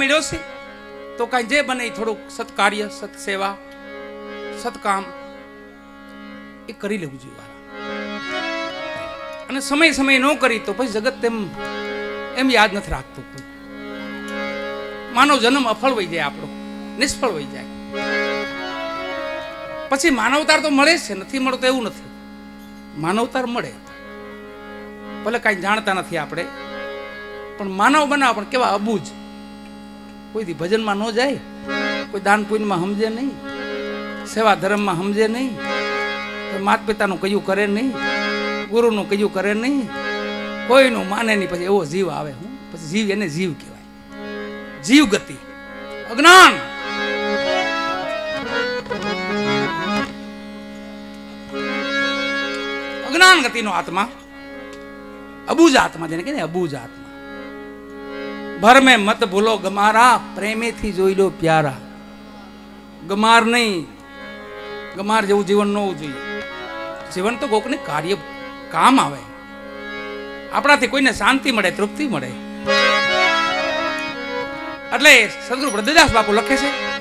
મળ્યો છે? તો કાંઈ જે બને થોડુંક સત્કાર્ય, સત્સેવા, સત્કામ એ કરી લેવું જોઈએ અને સમય સમય ન કરી તો પછી જગત તેમ એમ યાદ નથી રાખતું માનવ જન્મ અફળ વહી જાય આપણો, નિષ્ફળ વહી જાય. પછી માનવતાર તો મળે છે, નથી મળતો એવું નથી. માનવતાર મળે. ભલે કાંઈ જાણતા નથી આપણે, પણ માનવ બનાવ પણ કેવા અબૂજ. કોઈથી ભજનમાં ન જાય, કોઈ દાન પુણ્યમાં સમજે નહીં, સેવા ધર્મમાં સમજે નહીં માતા પિતાનું કયું કરે નહીં, ગુરુનું કયું કરે નહીં, કોઈનું માને નહીં, પછી એવો જીવ આવે હું. પછી જીવ એને જીવ કહેવાય. જીવ ગતિ, અજ્ઞાન. અજ્ઞાન ગતિનો આત્મા, અબુજ આત્મા, જેને કહે ને અબુજ આત્મા. ભર મેં મત ભૂલો ગમારા, પ્રેમેથી જોઈ લો પ્યારા. ગમાર નહીં, ગમાર જેવું જીવન ન હોવું જોઈએ. જીવન તો કોકને કાર્ય, કામ આવે. આપણાથી કોઈને શાંતિ મળે, તૃપ્તિ મળે. એટલે સદગુરુ બ્રજદાસ બાપુ લખે છે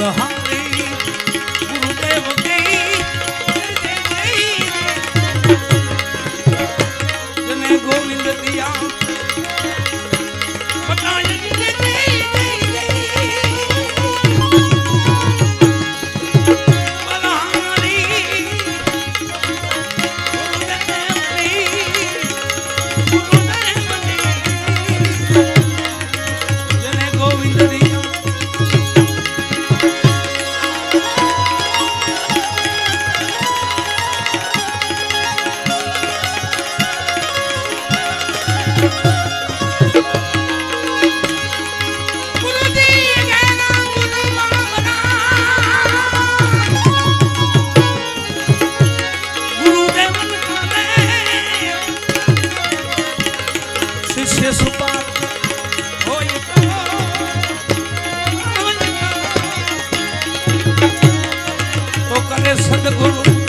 Allah'a શિષ્ય સુપા તો કરે સદગુરુ